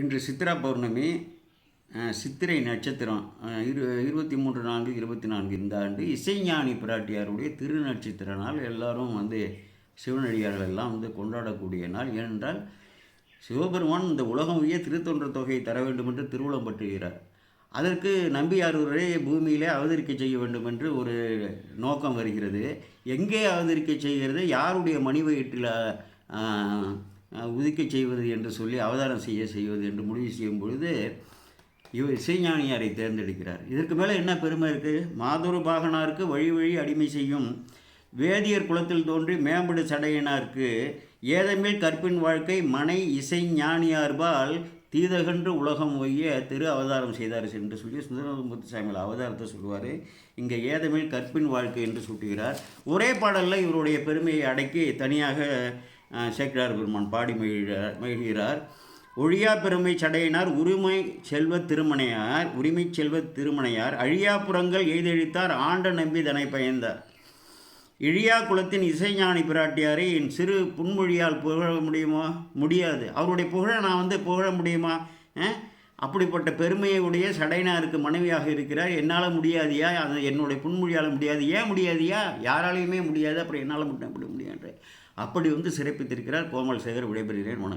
இன்று சித்ரா பௌர்ணமி சித்திரை நட்சத்திரம் இரு இருபத்தி மூன்று நான்கு இருபத்தி நான்கு இந்த ஆண்டு இசைஞானி பிராட்டியாருடைய திருநட்சத்திர நாள். எல்லாரும் வந்து சிவனடியார்கள் எல்லாம் வந்து கொண்டாடக்கூடிய நாள். ஏனென்றால் சிவபெருமான் இந்த உலகம் உய திருத்தொன்ற தொகையை தர வேண்டும் என்று திருவுளம் பற்றுகிறார். அதற்கு நம்பியாரூரே பூமியிலே அவதரிக்க செய்ய வேண்டும் என்று ஒரு நோக்கம் வருகிறது. எங்கே அவதரிக்க செய்கிறது? யாருடைய மணி வயிற்றில் உதிக்க செய்வது என்று சொல்லி அவதாரம் செய்ய செய்வது என்று முடிவு செய்யும் பொழுது இவர் இசைஞானியாரை தேர்ந்தெடுக்கிறார். இதற்கு மேலே என்ன பெருமை இருக்குது மாதுரு பாகனாருக்கு வழி வழி அடிமை செய்யும். வேதியர் குலத்தில் தோன்றி மேம்படு சடையினாருக்கு ஏதமில் கற்பின் வாழ்க்கை மனை இசை ஞானியார்பால் தீதகன்று உலகம் ஒய்ய திரு அவதாரம் செய்தார் என்று சொல்லி சுந்தரமூர்த்தி சாமியில் அவதாரத்தை சொல்லுவார். இங்கே ஏதமில் கற்பின் வாழ்க்கை என்று சூட்டுகிறார். ஒரே பாடலில் இவருடைய பெருமையை அடக்கி தனியாக சேக்கிரார் பெருமான் பாடி மகிழ்கிறார் மகிழ்கிறார். ஒழியா பெருமை சடையினார் உரிமை செல்வ திருமணையார் உரிமை செல்வ திருமணையார். அழியாப்புறங்கள் எய்தெழுத்தார் ஆண்ட நம்பி தனை பயந்தார். இழியா குலத்தின் இசைஞானி பிராட்டியாரை என் சிறு புன்மொழியால் புகழ முடியுமா? முடியாது. அவருடைய புகழை நான் வந்து புகழ முடியுமா? அப்படிப்பட்ட பெருமையை உடைய மனைவியாக இருக்கிறார். என்னால் முடியாதியா? அது என்னுடைய புன்மொழியால் முடியாது. ஏன் முடியாதியா? யாராலையுமே முடியாது. அப்புறம் என்னால் மட்டும் எப்படி முடியாது அப்படி வந்து சிறப்பித்திருக்கிறார் கோமல் சேகர் விடைபெறுகிறேன். வணக்கம்.